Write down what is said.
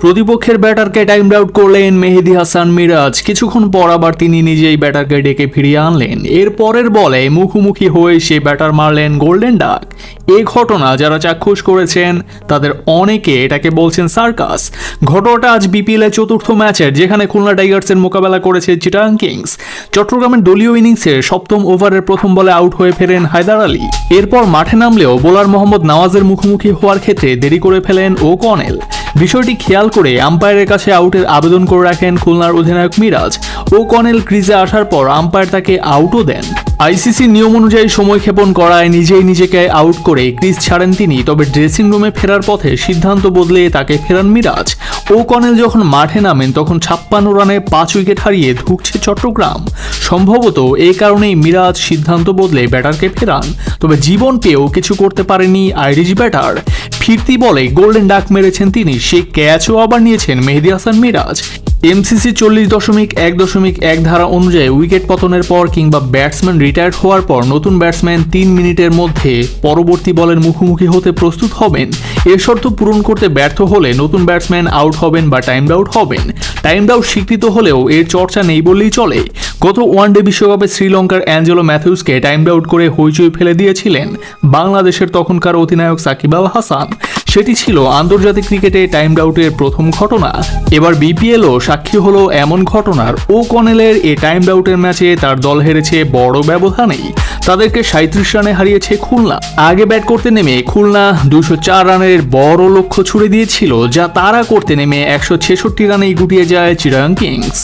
প্রতিপক্ষের ব্যাটারকে time out করলেন মেহেদি হাসান মিরাজ। কিছুক্ষণ পর আবার তিনি নিজেই ব্যাটারকে ডেকে ফিরিয়ে আনলেন। এর পরের বলে মুখোমুখি হয়ে সে ব্যাটার মারলেন গোল্ডেন ডাক। এ ঘটনা যারা চাক্ষুষ করেছেন, তাদের অনেকে এটাকে বলছেন সার্কাস। ঘটনাটা আজ বিপিএল এর চতুর্থ ম্যাচের, যেখানে খুলনা টাইগার্সের মোকাবেলা করেছে চিটাং কিংস। চট্টগ্রামের দলীয় ইনিংসের সপ্তম ওভারের প্রথম বলে আউট হয়ে ফেরেন হায়দার আলী। এরপর মাঠে নামলেও বোলার মোহাম্মদ নওয়াজের মুখোমুখি হওয়ার ক্ষেত্রে দেরি করে ফেলেন ও কনেল বিষয়টি খেয়াল করে আম্পায়ারের কাছে আউটের আবেদন করে রাখেন খুলনার অধিনায়ক মিরাজ ও কনেল ক্রিজে আসার পর আম্পায়ার তাকে আউটও দেন। আইসিসি নিয়ম অনুযায়ী সময় ক্ষেপণ করায় নিজেই নিজেকে আউট করে ক্রিজ ছাড়েন তিনি, তবে ড্রেসিং রুমে ফেরার পথে সিদ্ধান্ত বদলে তাকে ফেরান মিরাজ। ও কনেল যখন মাঠে নামেন, তখন ছাপ্পান্ন রানে পাঁচ উইকেট হারিয়ে ধুকছে চট্টগ্রাম। সম্ভবত এই কারণেই মিরাজ সিদ্ধান্ত বদলে ব্যাটারকে ফেরান, তবে জীবন পেয়েও কিছু করতে পারেনি আইরিশ ব্যাটার। ফিরতি বলে গোল্ডেন ডাক মেরেছেন তিনি। সেই ক্যাচও আবার নিয়েছেন মেহেদি হাসান মিরাজ। এমসিসি চল্লিশ দশমিক এক দশমিক এক ধারা অনুযায়ী উইকেট পতনের পর কিংবা ব্যাটসম্যান রিটায়ার্ড হওয়ার পর নতুন ব্যাটসম্যান তিন মিনিটের মধ্যে পরবর্তী বলের মুখোমুখি হতে প্রস্তুত হবেন। এ শর্ত পূরণ করতে ব্যর্থ হলে নতুন ব্যাটসম্যান আউট হবেন বা টাইম আউট হবেন। টাইম আউট স্বীকৃত হলেও এর চর্চা নেই বললেই চলে। গত ওয়ানডে বিশ্বকাপে শ্রীলঙ্কার অ্যাঞ্জেলো ম্যাথিউসকে টাইম আউট করে হইচই ফেলে দিয়েছিলেন বাংলাদেশের তখনকার অধিনায়ক সাকিব আল হাসান। সেটি ছিল আন্তর্জাতিক ক্রিকেটে টাইম আউটের প্রথম ঘটনা। এবার বিপিএলও সাক্ষী হলো এমন ঘটনার। ও কনেলের এ টাইম আউটের ম্যাচে তার দল হেরেছে বড় ব্যবধানেই। তাদেরকে সাঁত্রিশ রানে হারিয়েছে খুলনা। আগে ব্যাট করতে নেমে খুলনা দুশো চার রানের বড় লক্ষ্য ছুড়ে দিয়েছিল, যা তারা করতে নেমে একশো ছেষট্টি রানেই গুটিয়ে যায় চিরাং কিংস।